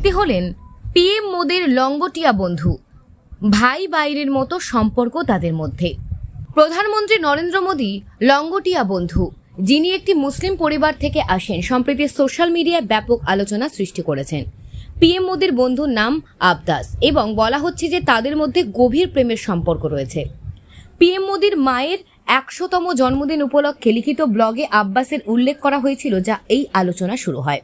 ব্যক্তি হলেন পিএম মোদির লঙ্গটিয়া বন্ধু। ভাই বাইরের মতো সম্পর্ক তাদের মধ্যে। প্রধানমন্ত্রী নরেন্দ্র মোদী লঙ্গটিয়া বন্ধু, যিনি একটি মুসলিম পরিবার থেকে আসেন সম্প্রতি সোশ্যাল মিডিয়ায় ব্যাপক আলোচনা সৃষ্টি করেছেন। পিএম মোদির বন্ধুর নাম আবদাস এবং বলা হচ্ছে যে তাদের মধ্যে গভীর প্রেমের সম্পর্ক রয়েছে। পিএম মোদির মায়ের একশোতম জন্মদিন উপলক্ষে লিখিত ব্লগে আব্বাসের উল্লেখ করা হয়েছিল যা এই আলোচনা শুরু হয়।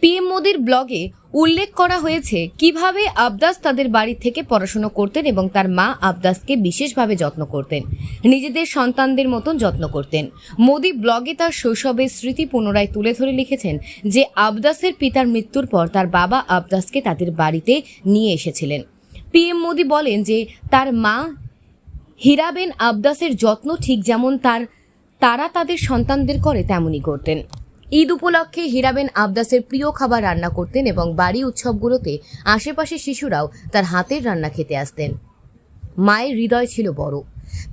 পিএম মোদির ব্লগে উল্লেখ করা হয়েছে কীভাবে আবদাস তাদের বাড়ি থেকে পড়াশোনা করতেন এবং তার মা আবদাসকে বিশেষভাবে যত্ন করতেন, নিজেদের সন্তানদের মতন যত্ন করতেন। মোদি ব্লগে তার শৈশবের স্মৃতি পুনরায় তুলে ধরে লিখেছেন যে আবদাসের পিতার মৃত্যুর পর তার বাবা আবদাসকে তাদের বাড়িতে নিয়ে এসেছিলেন। পিএম মোদি বলেন যে তার মা হীরাবেন আবদাসের যত্ন ঠিক যেমন তার, তারা তাদের সন্তানদের করে তেমনই করতেন। ঈদ উপলক্ষে হীরাবেন আবদাসের প্রিয় খাবার রান্না করতেন এবং বাড়ি উৎসবগুলোতে আশেপাশের শিশুরাও তার হাতের রান্না খেতে আসতেন। মায়ের হৃদয় ছিল বড়।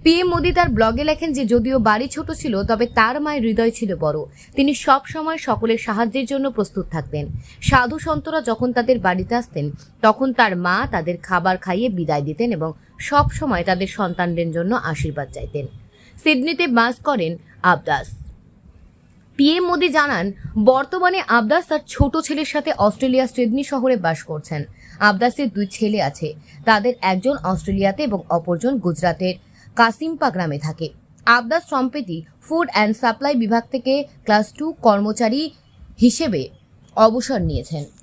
পিএম মোদি তার ব্লগে লেখেন যে, যদিও বাড়ি ছোট ছিল, তবে তার মায়ের হৃদয় ছিল বড়। তিনি সব সময় সকলের সাহায্যের জন্য প্রস্তুত থাকতেন। সাধু সন্তরা যখন তাদের বাড়িতে আসতেন, তখন তার মা তাদের খাবার খাইয়ে বিদায় দিতেন এবং সব সময় তাদের সন্তানদের জন্য আশীর্বাদ চাইতেন। সিডনিতে বাস করেন আবদাস। পিএম মোদী জানান, বর্তমানে আবদাস তার ছোট ছেলের সাথে অস্ট্রেলিয়া সিডনি শহরে বাস করছেন। আবদাসের দুই ছেলে আছে, তাদের একজন অস্ট্রেলিয়াতে এবং অপরজন গুজরাটের কাসিম্পা গ্রামে থাকে। আবদাস সম্প্রতি ফুড অ্যান্ড সাপ্লাই বিভাগ থেকে ক্লাস টু কর্মচারী হিসেবে অবসর নিয়েছেন।